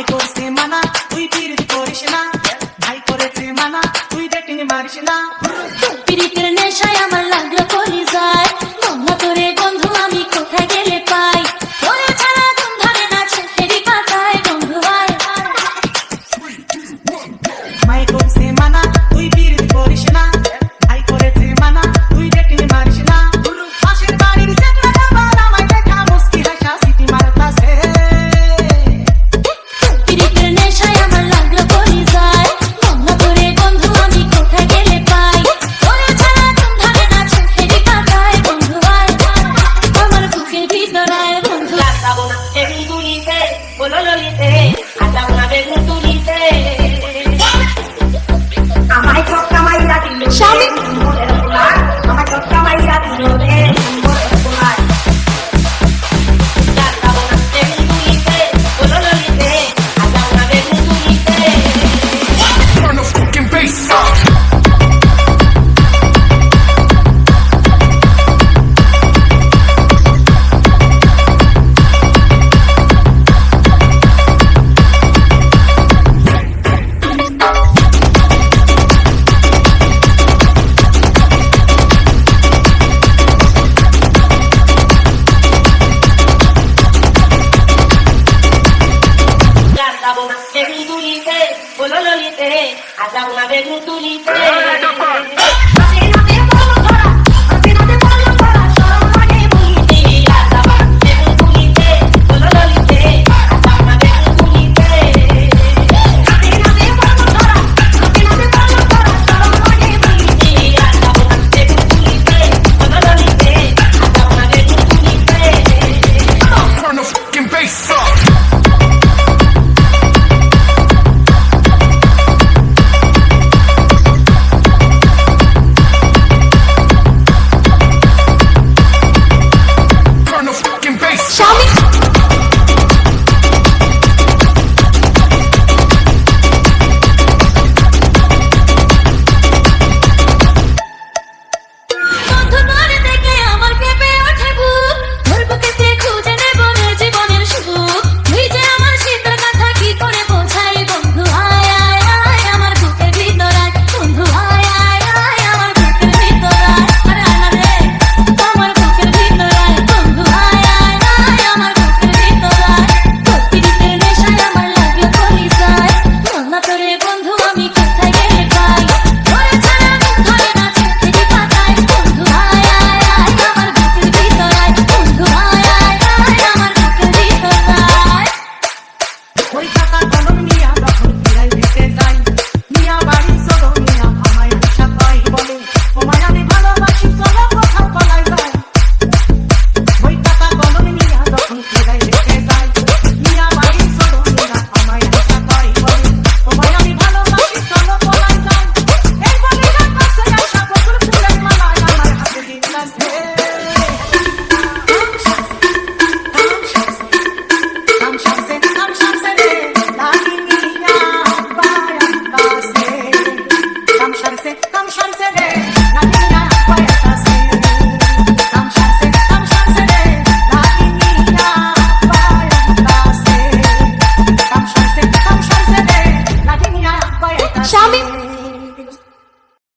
ভাই করছে মানা তুই পীর করিস না। ভাই করেছে মানা তুই ব্যাটিং মারিস না। যাব না বেগুন তুলিতে ফুল ললিতে আর যাব না বেগুন তুলিতে Nothing I